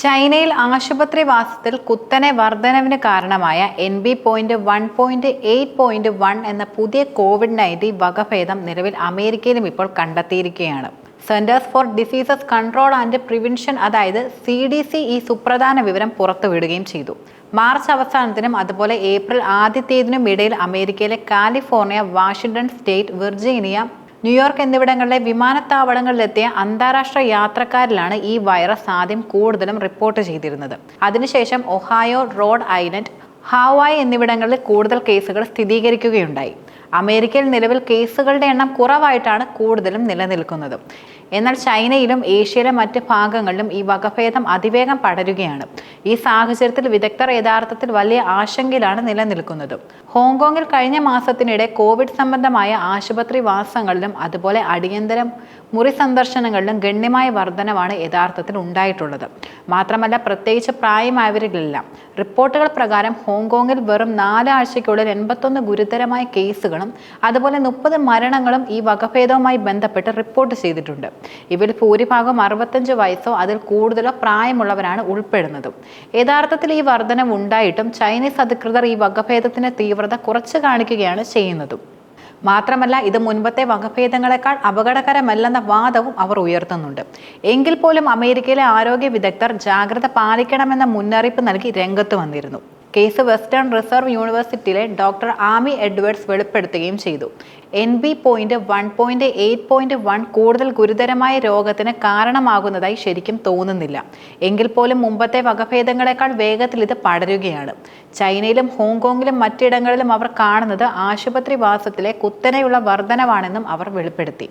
ചൈനയിൽ ആശുപത്രി വാസത്തിൽ കുത്തനെ വർധനവിന് കാരണമായ N B point one point eight point one എന്ന പുതിയ കോവിഡ് നയന്റീൻ വകഭേദം നിലവിൽ അമേരിക്കയിലും ഇപ്പോൾ കണ്ടെത്തിയിരിക്കുകയാണ്. Centers for diseases control and prevention അതായത് സി ഡി സി ഈ സുപ്രധാന വിവരം പുറത്തുവിടുകയും ചെയ്തു. മാർച്ച് അവസാനത്തിനും അതുപോലെ ഏപ്രിൽ ആദ്യത്തേതിനും ഇടയിൽ അമേരിക്കയിലെ California Washington state Virginia New York എന്നിവിടങ്ങളിലെ വിമാനത്താവളങ്ങളിലെത്തിയ അന്താരാഷ്ട്ര യാത്രക്കാരിലാണ് ഈ വൈറസ് ആദ്യം കൂടുതലും റിപ്പോർട്ട് ചെയ്തിരുന്നത്. അതിനുശേഷം ഒഹായോ റോഡ് ഐലൻഡ് ഹാവായ് എന്നിവിടങ്ങളിൽ കൂടുതൽ കേസുകൾ സ്ഥിരീകരിക്കുകയുണ്ടായി. അമേരിക്കയിൽ നിലവിൽ കേസുകളുടെ എണ്ണം കുറവായിട്ടാണ് കൂടുതലും നിലനിൽക്കുന്നത്. എന്നാൽ ചൈനയിലും ഏഷ്യയിലെ മറ്റ് ഭാഗങ്ങളിലും ഈ വകഭേദം അതിവേഗം പടരുകയാണ്. ഈ സാഹചര്യത്തിൽ വിദഗ്ധർ യഥാർത്ഥത്തിൽ വലിയ ആശങ്കയിലാണ് നിലനിൽക്കുന്നത്. ഹോങ്കോങ്ങിൽ കഴിഞ്ഞ മാസത്തിനിടെ കോവിഡ് സംബന്ധമായ ആശുപത്രി വാസങ്ങളിലും അതുപോലെ അടിയന്തരം മുറി സന്ദർശനങ്ങളിലും ഗണ്യമായ വർധനവാണ് യഥാർത്ഥത്തിൽ ഉണ്ടായിട്ടുള്ളത്. മാത്രമല്ല പ്രത്യേകിച്ച് പ്രായമായവരിലെല്ലാം. റിപ്പോർട്ടുകൾ പ്രകാരം ഹോങ്കോങ്ങിൽ വെറും നാലാഴ്ചയ്ക്കുള്ളിൽ എൺപത്തൊന്ന് ഗുരുതരമായ കേസുകളും അതുപോലെ മുപ്പത് മരണങ്ങളും ഈ വകഭേദവുമായി ബന്ധപ്പെട്ട് റിപ്പോർട്ട് ചെയ്തിട്ടുണ്ട്. ഇവരിൽ ഭൂരിഭാഗം അറുപത്തഞ്ച് വയസ്സോ അതിൽ കൂടുതലോ പ്രായമുള്ളവരാണ് ഉൾപ്പെടുന്നത്. യഥാർത്ഥത്തിൽ ഈ വർധനവ് ഉണ്ടായിട്ടും ചൈനീസ് അധികൃതർ ഈ വകഭേദത്തിന്റെ തീവ്രത കുറച്ച് കാണിക്കുകയാണ് ചെയ്യുന്നതും. മാത്രമല്ല ഇത് മുൻപത്തെ വകഭേദങ്ങളെക്കാൾ അപകടകരമല്ലെന്ന വാദവും അവർ ഉയർത്തുന്നുണ്ട്. എങ്കിൽ പോലും അമേരിക്കയിലെ ആരോഗ്യ വിദഗ്ധർ ജാഗ്രത പാലിക്കണമെന്ന മുന്നറിയിപ്പ് നൽകി രംഗത്ത് വന്നിരുന്നു. കേസ് വെസ്റ്റേൺ റിസർവ് യൂണിവേഴ്സിറ്റിയിലെ ഡോക്ടർ ആമി എഡ്വേർഡ്സ് വെളിപ്പെടുത്തുകയും ചെയ്തു. N B point one point eight point one കൂടുതൽ ഗുരുതരമായ രോഗത്തിന് കാരണമാകുന്നതായി ശരിക്കും തോന്നുന്നില്ല. എങ്കിൽ പോലും മുമ്പത്തെ വകഭേദങ്ങളെക്കാൾ വേഗത്തിൽ ഇത് പടരുകയാണ്. ചൈനയിലും ഹോങ്കോങ്ങിലും മറ്റിടങ്ങളിലും അവർ കാണുന്നത് ആശുപത്രി വാസത്തിലെ കുത്തനെയുള്ള വർധനവാണെന്നും അവർ വെളിപ്പെടുത്തി.